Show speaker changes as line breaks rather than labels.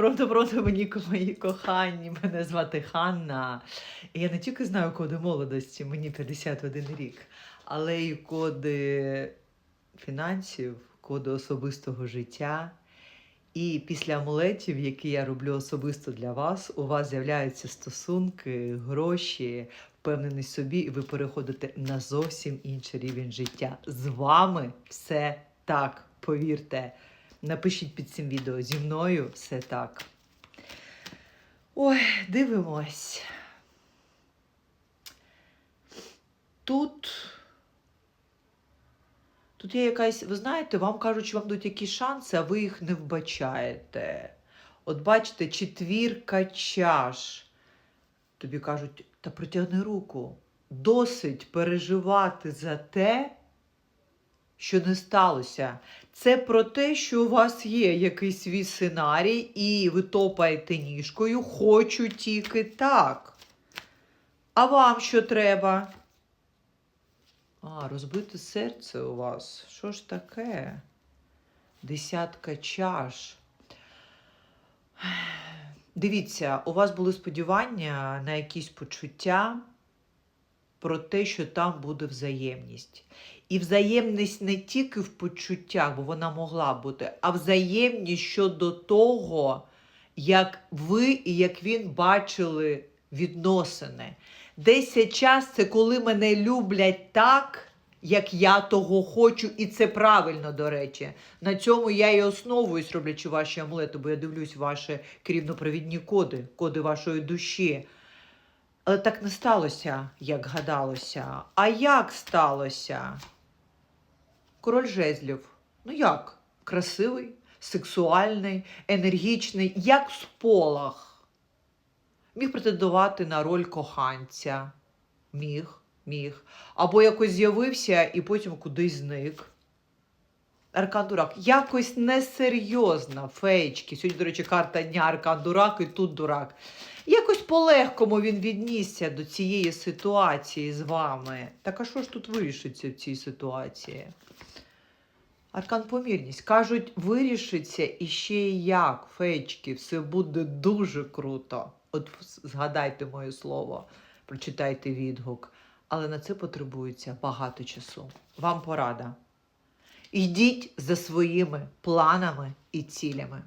Пронто, пронто, мені мої кохані. Мене звати Ханна. І я не тільки знаю коди молодості, мені 51 рік, але й коди фінансів, коди особистого життя. І після амулетів, які я роблю особисто для вас, у вас з'являються стосунки, гроші, впевненість собі, і ви переходите на зовсім інший рівень життя. З вами все так, повірте. Напишіть під цим відео. Зі мною все так. Ой, дивимось. Тут. Тут є якась, ви знаєте, вам кажуть, що вам дають якісь шанси, а ви їх не вбачаєте. От бачите, четвірка чаш. Тобі кажуть, та протягни руку. Досить переживати за те, що не сталося. Це про те, що у вас є якийсь свій сценарій, і ви топаєте ніжкою, хочу тільки так. А вам що треба? А, розбите серце у вас. Що ж таке? Десятка чаш. Дивіться, у вас були сподівання на якісь почуття про те, що там буде взаємність. І взаємність не тільки в почуттях, бо вона могла бути, а взаємність щодо того, як ви і як він бачили відносини. Десять час це коли мене люблять так, як я того хочу, і це правильно, до речі. На цьому я і основуюсь, роблячи ваші амулети, бо я дивлюсь ваші керівнопровідні коди, коди вашої душі. Але так не сталося, як гадалося. А як сталося? Король жезлів. Ну як? Красивий, сексуальний, енергічний, як сполох. Міг претендувати на роль коханця. Міг, міг. Або якось з'явився і потім кудись зник. Аркан Дурак. Якось несерйозна феєчки. Сьогодні, до речі, карта дня Аркан Дурак і тут дурак. Якось по-легкому він віднісся до цієї ситуації з вами. Так а що ж тут вирішиться в цій ситуації? Аркан помірність. Кажуть, вирішиться і ще як, феєчки, все буде дуже круто. От згадайте моє слово, прочитайте відгук. Але на це потребується багато часу. Вам порада. Йдіть за своїми планами і цілями.